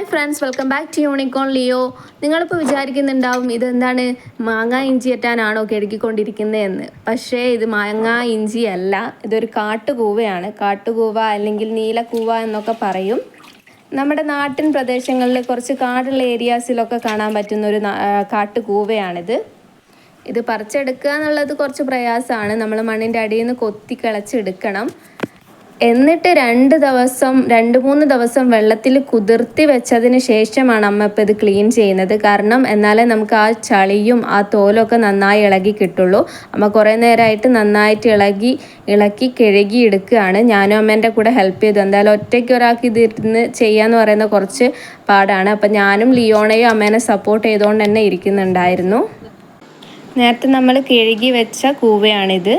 Hi friends welcome back to Unicorn Leo. നിങ്ങളിപ്പോൾ വിചാരിക്കുന്നുണ്ടാവും ഇതെന്താണ് മാങ്ങ ഇഞ്ചി എറ്റാനാണോ കെടുക്കിക്കൊണ്ടിരിക്കുന്നതെന്ന്. പക്ഷേ ഇത് മാങ്ങ ഇഞ്ചി അല്ല. ഇതൊരു കാട്ടുകൂവയാണ്. കാട്ടുകൂവ അല്ലെങ്കിൽ നീലക്കൂവ എന്നൊക്കെ പറയും. നമ്മുടെ നാട്ടിൻ പ്രദേശങ്ങളിൽ കുറച്ച് കാടുള്ള ഏരിയാസിലൊക്കെ കാണാൻ പറ്റുന്ന ഒരു കാട്ടുകൂവയാണിത്. ഇത് പറിച്ചെടുക്കുക എന്നുള്ളത് കുറച്ച് പ്രയാസമാണ്. നമ്മൾ മണ്ണിന്റെ അടിയിൽ നിന്ന് കൊത്തി കിളച്ചെടുക്കണം. എന്നിട്ട് രണ്ട് ദിവസം രണ്ട് മൂന്ന് ദിവസം വെള്ളത്തിൽ കുതിർത്തി വെച്ചതിന് ശേഷമാണ് അമ്മ ഇപ്പം ഇത് ക്ലീൻ ചെയ്യുന്നത്. കാരണം എന്നാലേ നമുക്ക് ആ ചളിയും ആ തോലൊക്കെ നന്നായി ഇളകി കിട്ടുള്ളൂ. അമ്മ കുറേ നേരമായിട്ട് നന്നായിട്ട് ഇളകി ഇളക്കി കിഴകി എടുക്കുകയാണ്. ഞാനും അമ്മേന്റെ കൂടെ ഹെൽപ്പ് ചെയ്തു. എന്തായാലും ഒറ്റയ്ക്ക് ഒരാൾക്ക് ഇതിരുന്ന് ചെയ്യാന്ന് പറയുന്ന കുറച്ച് പാടാണ്. അപ്പം ഞാനും ലിയോണയും അമ്മേനെ സപ്പോർട്ട് ചെയ്തുകൊണ്ട് തന്നെ ഇരിക്കുന്നുണ്ടായിരുന്നു. നേരത്തെ നമ്മൾ കിഴകി വെച്ച കൂവയാണിത്.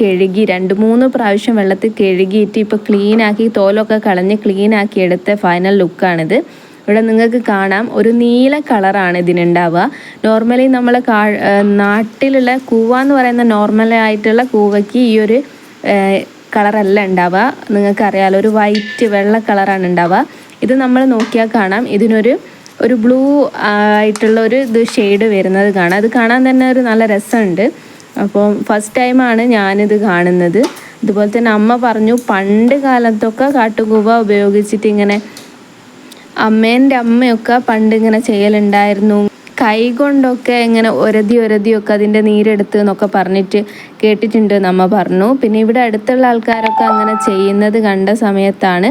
കഴുകി രണ്ട് മൂന്ന് പ്രാവശ്യം വെള്ളത്തിൽ കഴുകിയിട്ട് ഇപ്പോൾ ക്ലീനാക്കി തോലൊക്കെ കളഞ്ഞ് ക്ലീനാക്കി എടുത്ത ഫൈനൽ ലുക്കാണിത് ഇവിടെ നിങ്ങൾക്ക് കാണാം ഒരു നീല കളറാണ് ഇതിനുണ്ടാവുക. നോർമലി നമ്മൾ കാ നാട്ടിലുള്ള കൂവ എന്ന് പറയുന്ന നോർമലായിട്ടുള്ള കൂവയ്ക്ക് ഈ ഒരു കളറല്ല ഉണ്ടാവുക. നിങ്ങൾക്കറിയാലോ ഒരു വൈറ്റ് വെള്ള കളറാണ് ഉണ്ടാവുക. ഇത് നമ്മൾ നോക്കിയാൽ കാണാം. ഇതിനൊരു ഒരു ബ്ലൂ ആയിട്ടുള്ള ഒരു ഇത് ഷെയ്ഡ് വരുന്നത് കാണാം. അത് കാണാൻ തന്നെ ഒരു നല്ല രസമുണ്ട്. അപ്പോൾ ഫസ്റ്റ് ടൈമാണ് ഞാനിത് കാണുന്നത്. അതുപോലെ തന്നെ അമ്മ പറഞ്ഞു പണ്ട് കാലത്തൊക്കെ കാട്ടുകൂവ ഉപയോഗിച്ചിട്ട് ഇങ്ങനെ അമ്മേന്റെ അമ്മയൊക്കെ പണ്ട് ഇങ്ങനെ ചെയ്യലുണ്ടായിരുന്നു. കൈ കൊണ്ടൊക്കെ ഇങ്ങനെ ഒരതി ഒരതിയൊക്കെ അതിന്റെ നീരെടുത്ത് എന്നൊക്കെ പറഞ്ഞിട്ട് കേട്ടിട്ടുണ്ട് എന്ന് അമ്മ പറഞ്ഞു. പിന്നെ ഇവിടെ അടുത്തുള്ള ആൾക്കാരൊക്കെ അങ്ങനെ ചെയ്യുന്നത് കണ്ട സമയത്താണ്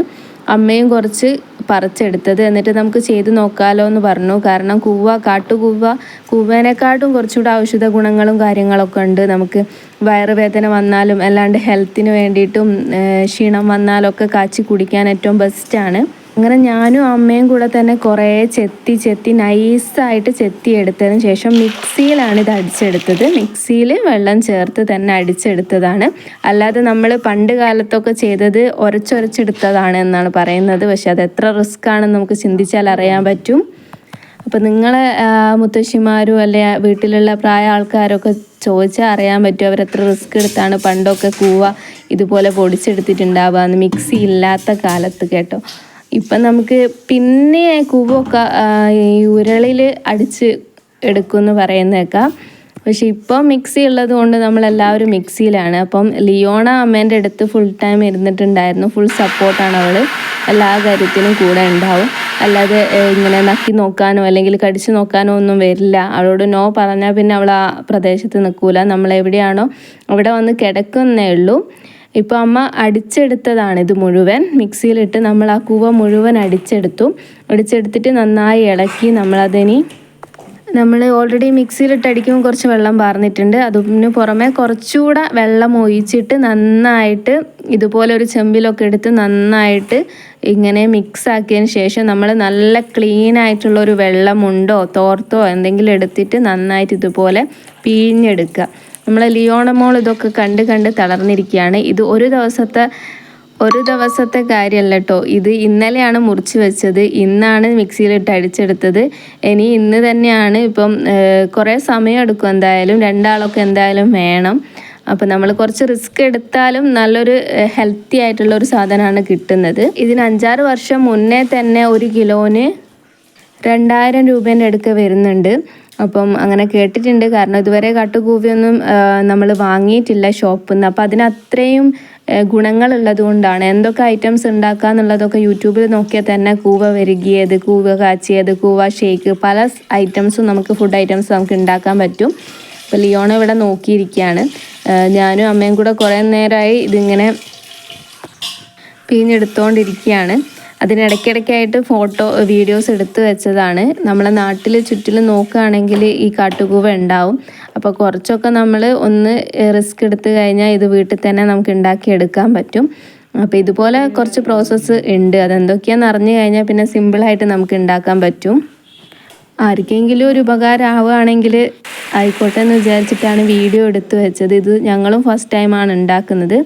അമ്മയും കുറച്ച് പറിച്ചെടുത്തത്. എന്നിട്ട് നമുക്ക് ചെയ്ത് നോക്കാമല്ലോ എന്ന് പറഞ്ഞു. കാരണം കൂവ കാട്ടുകൂവ കൂവേനെക്കാട്ടും കുറച്ചുകൂടെ ഔഷധ ഗുണങ്ങളും കാര്യങ്ങളൊക്കെ ഉണ്ട്. നമുക്ക് വയറുവേദന വന്നാലും അല്ലാണ്ട് ഹെൽത്തിന് വേണ്ടിയിട്ടും ക്ഷീണം വന്നാലൊക്കെ കാച്ചി കുടിക്കാൻ ഏറ്റവും ബെസ്റ്റാണ് അങ്ങനെ ഞാനും അമ്മയും കൂടെ തന്നെ കുറേ ചെത്തി ചെത്തി നൈസായിട്ട് ചെത്തി എടുത്തതിന് ശേഷം മിക്സിയിലാണ് ഇത് അടിച്ചെടുത്തത്. മിക്സിയിൽ വെള്ളം ചേർത്ത് തന്നെ അടിച്ചെടുത്തതാണ്. അല്ലാതെ നമ്മൾ പണ്ട് കാലത്തൊക്കെ ചെയ്തത് ഉരച്ചൊരച്ചെടുത്തതാണ് എന്നാണ് പറയുന്നത്. പക്ഷെ അത് എത്ര റിസ്ക് ആണെന്ന് നമുക്ക് ചിന്തിച്ചാൽ അറിയാൻ പറ്റും. അപ്പോൾ നിങ്ങളെ മുത്തശ്ശിമാരും അല്ലെ വീട്ടിലുള്ള പ്രായ ആൾക്കാരൊക്കെ ചോദിച്ചാൽ അറിയാൻ പറ്റും എത്ര റിസ്ക് എടുത്താണ് പണ്ടൊക്കെ കൂവ ഇതുപോലെ പൊടിച്ചെടുത്തിട്ടുണ്ടാവുക മിക്സി ഇല്ലാത്ത കാലത്ത് കേട്ടോ. ഇപ്പം നമുക്ക് പിന്നെ കൂവൊക്കെ ഈ ഉരളിൽ അടിച്ച് എടുക്കുമെന്ന് പറയുന്നേക്കാം പക്ഷെ ഇപ്പോൾ മിക്സി ഉള്ളത് കൊണ്ട് നമ്മളെല്ലാവരും മിക്സിയിലാണ്. അപ്പം ലിയോണ അമ്മേന്റെ അടുത്ത് ഫുൾ ടൈം ഇരുന്നിട്ടുണ്ടായിരുന്നു. ഫുൾ സപ്പോർട്ടാണ് അവൾ എല്ലാ കാര്യത്തിനും കൂടെ ഉണ്ടാവും. അല്ലാതെ ഇങ്ങനെ നക്കി നോക്കാനോ അല്ലെങ്കിൽ കടിച്ചു നോക്കാനോ ഒന്നും വരില്ല. അവളോട് നോ പറഞ്ഞാൽ പിന്നെ അവൾ ആ പ്രദേശത്ത് നിൽക്കൂല. നമ്മൾ എവിടെയാണോ അവിടെ വന്ന് കിടക്കുന്നേ ഉള്ളൂ. ഇപ്പോൾ അമ്മ അടിച്ചെടുത്തതാണ് ഇത് മുഴുവൻ. മിക്സിയിലിട്ട് നമ്മൾ ആ കൂവ മുഴുവൻ അടിച്ചെടുത്തു. അടിച്ചെടുത്തിട്ട് നന്നായി ഇളക്കി നമ്മളതിനി നമ്മൾ ഓൾറെഡി മിക്സിയിലിട്ട് അടിക്കുമ്പോൾ കുറച്ച് വെള്ളം പാർന്നിട്ടുണ്ട്. അതിന് പുറമെ കുറച്ചുകൂടെ വെള്ളം ഒഴിച്ചിട്ട് നന്നായിട്ട് ഇതുപോലെ ഒരു ചെമ്പിലൊക്കെ എടുത്ത് നന്നായിട്ട് ഇങ്ങനെ മിക്സ് ആക്കിയതിന് ശേഷം നമ്മൾ നല്ല ക്ലീൻ ആയിട്ടുള്ള ഒരു വെള്ളമുണ്ടോ തോർത്തോ എന്തെങ്കിലും എടുത്തിട്ട് നന്നായിട്ട് ഇതുപോലെ പിഴിഞ്ഞെടുക്കുക. നമ്മൾ ലിയോണമോൾ ഇതൊക്കെ കണ്ട് കണ്ട് തളർന്നിരിക്കുകയാണ്. ഇത് ഒരു ദിവസത്തെ ഒരു ദിവസത്തെ കാര്യമല്ല കേട്ടോ ഇത് ഇന്നലെയാണ് മുറിച്ച് വെച്ചത്. ഇന്നാണ് മിക്സിയിലിട്ട് അടിച്ചെടുത്തത്. ഇനി ഇന്ന് തന്നെയാണ് ഇപ്പം കുറേ സമയം എടുക്കും എന്തായാലും. രണ്ടാളൊക്കെ എന്തായാലും വേണം. അപ്പം നമ്മൾ കുറച്ച് റിസ്ക് എടുത്താലും നല്ലൊരു ഹെൽത്തി ആയിട്ടുള്ള ഒരു സാധനമാണ് കിട്ടുന്നത്. ഇതിന് അഞ്ചാറ് വർഷം മുന്നേ തന്നെ ഒരു കിലോന് രണ്ടായിരം രൂപേന്റെ അടുക്ക വരുന്നുണ്ട്. അപ്പം അങ്ങനെ കേട്ടിട്ടുണ്ട്. കാരണം ഇതുവരെ കാട്ടുകൂവിയൊന്നും നമ്മൾ വാങ്ങിയിട്ടില്ല ഷോപ്പിൽ നിന്ന് അപ്പം അതിന് അത്രയും ഗുണങ്ങളുള്ളത് കൊണ്ടാണ്. എന്തൊക്കെ ഐറ്റംസ് ഉണ്ടാക്കുക എന്നുള്ളതൊക്കെ യൂട്യൂബിൽ നോക്കിയാൽ തന്നെ കൂവ വെരുകിയത് കൂവ കാച്ചിയത് കൂവ ഷേക്ക് പല ഐറ്റംസും നമുക്ക് ഫുഡ് ഐറ്റംസ് നമുക്ക് ഉണ്ടാക്കാൻ പറ്റും. അപ്പോൾ ലിയോണ ഇവിടെ നോക്കിയിരിക്കുകയാണ് ഞാനും അമ്മയും കൂടെ കുറേ നേരമായി ഇതിങ്ങനെ പിഴിഞ്ഞെടുത്തുകൊണ്ടിരിക്കുകയാണ് അതിനിടയ്ക്കിടയ്ക്കായിട്ട് ഫോട്ടോ വീഡിയോസ് എടുത്തു വെച്ചതാണ്. നമ്മളെ നാട്ടിൽ ചുറ്റിലും നോക്കുകയാണെങ്കിൽ ഈ കാട്ടുകൂവ ഉണ്ടാവും. അപ്പോൾ കുറച്ചൊക്കെ നമ്മൾ ഒന്ന് റിസ്ക് എടുത്തു കഴിഞ്ഞാൽ ഇത് വീട്ടിൽ തന്നെ നമുക്ക് ഉണ്ടാക്കിയെടുക്കാൻ പറ്റും. അപ്പോൾ ഇതുപോലെ കുറച്ച് പ്രോസസ്സ് ഉണ്ട്. അതെന്തൊക്കെയാണെന്ന് അറിഞ്ഞു കഴിഞ്ഞാൽ പിന്നെ സിമ്പിളായിട്ട് നമുക്ക് ഉണ്ടാക്കാൻ പറ്റും. ആർക്കെങ്കിലും ഒരു ഉപകാരം ആവുകയാണെങ്കിൽ ആയിക്കോട്ടെ എന്ന് വിചാരിച്ചിട്ടാണ് വീഡിയോ എടുത്തു വെച്ചത്. ഇത് ഞങ്ങളും ഫസ്റ്റ് ടൈമാണ് ഉണ്ടാക്കുന്നത്.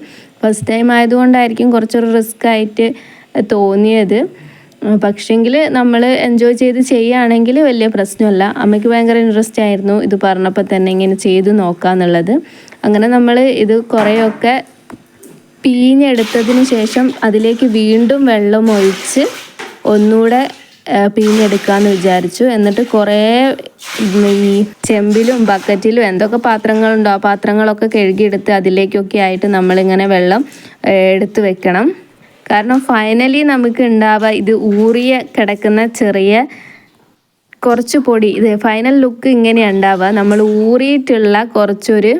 ഫസ്റ്റ് ടൈം ആയതുകൊണ്ടായിരിക്കും കുറച്ചൊരു റിസ്ക് ആയിട്ട് തോന്നിയത്. പക്ഷേങ്കിൽ നമ്മൾ എൻജോയ് ചെയ്ത് ചെയ്യുകയാണെങ്കിൽ വലിയ പ്രശ്നമല്ല. അമ്മയ്ക്ക് ഭയങ്കര ഇൻട്രസ്റ്റ് ആയിരുന്നു ഇത് പറഞ്ഞപ്പോൾ തന്നെ ഇങ്ങനെ ചെയ്ത് നോക്കാന്നുള്ളത്. അങ്ങനെ നമ്മൾ ഇത് കുറേയൊക്കെ പിഴിഞ്ഞെടുത്തതിന് ശേഷം അതിലേക്ക് വീണ്ടും വെള്ളം ഒഴിച്ച് ഒന്നുകൂടെ പിഴിഞ്ഞെടുക്കാമെന്ന് വിചാരിച്ചു. എന്നിട്ട് കുറേ ഈ ചെമ്പിലും ബക്കറ്റിലും എന്തൊക്കെ പാത്രങ്ങളുണ്ടോ ആ പാത്രങ്ങളൊക്കെ കഴുകിയെടുത്ത് അതിലേക്കൊക്കെ ആയിട്ട് നമ്മളിങ്ങനെ വെള്ളം എടുത്ത് വെക്കണം. കാരണം ഫൈനലി നമുക്ക് ഉണ്ടാവുക ഇത് ഊറിയ കിടക്കുന്ന ചെറിയ കുറച്ച് പൊടി ഇത് ഫൈനൽ ലുക്ക് ഇങ്ങനെയാണ് ഉണ്ടാവുക. നമ്മൾ ഊറിയിട്ടുള്ള കുറച്ചൊരു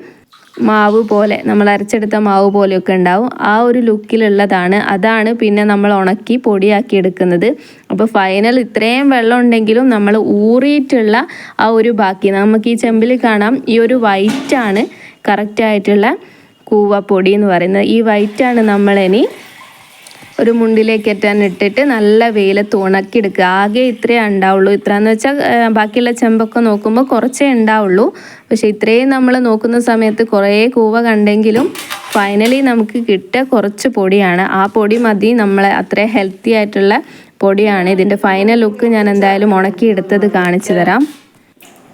മാവ് പോലെ നമ്മൾ അരച്ചെടുത്ത മാവ് പോലെയൊക്കെ ഉണ്ടാവും. ആ ഒരു ലുക്കിലുള്ളതാണ് അതാണ് പിന്നെ നമ്മൾ ഉണക്കി പൊടിയാക്കി എടുക്കുന്നത്. അപ്പോൾ ഫൈനൽ ഇത്രയും വെള്ളം ഉണ്ടെങ്കിലും നമ്മൾ ഊറിയിട്ടുള്ള ആ ഒരു ബാക്കി നമുക്ക് ഈ ചെമ്പിൽ കാണാം ഈ ഒരു വൈറ്റാണ് കറക്റ്റായിട്ടുള്ള കൂവപ്പൊടി എന്ന് പറയുന്നത്. ഈ വൈറ്റാണ് നമ്മളിനി ഒരു മുണ്ടിലേക്ക് എറ്റാൻ ഇട്ടിട്ട് നല്ല വെയിലത്ത് ഉണക്കിയെടുക്കുക ആകെ ഇത്രയേ ഉണ്ടാവുള്ളൂ. ഇത്രയെന്ന് വെച്ചാൽ ബാക്കിയുള്ള ചെമ്പൊക്കെ നോക്കുമ്പോൾ കുറച്ചേ ഉണ്ടാവുള്ളൂ. പക്ഷെ ഇത്രയും നമ്മൾ നോക്കുന്ന സമയത്ത് കുറേ കൂവ കണ്ടെങ്കിലും ഫൈനലി നമുക്ക് കിട്ടുക കുറച്ച് പൊടിയാണ്. ആ പൊടി മതി. നമ്മളെ അത്രേ ഹെൽത്തി ആയിട്ടുള്ള പൊടിയാണ്. ഇതിന്റെ ഫൈനൽ ലുക്ക് ഞാൻ എന്തായാലും ഉണക്കിയെടുത്തത് കാണിച്ചു തരാം.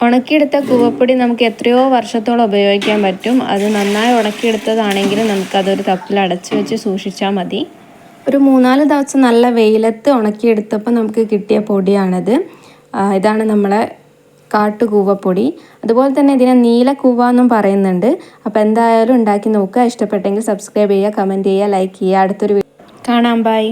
ഉണക്കിയെടുത്ത കൂവപ്പൊടി നമുക്ക് എത്രയോ വർഷത്തോളം ഉപയോഗിക്കാൻ പറ്റും. അത് നന്നായി ഉണക്കിയെടുത്തതാണെങ്കിൽ നമുക്കതൊരു തപ്പിൽ അടച്ചു വെച്ച് സൂക്ഷിച്ചാൽ മതി. ഒരു മൂന്നാൽ ദിവസം നല്ല വെയിലത്ത് ഉണക്കിയെടുത്തപ്പോൾ നമുക്ക് കിട്ടിയ പൊടിയാണിത്. ഇതാണ് നമ്മളെ കാട്ടുകൂവപ്പൊടി. അതുപോലെ തന്നെ ഇതിനെ നീലക്കൂവ എന്നും പറയുന്നുണ്ട്. അപ്പോൾ എന്തായാലും ഉണ്ടാക്കി നോക്കുക. ഇഷ്ടപ്പെട്ടെങ്കിൽ സബ്സ്ക്രൈബ് ചെയ്യുക കമന്റ് ചെയ്യുക ലൈക്ക് ചെയ്യുക. അടുത്തൊരു കാണാം ബൈ.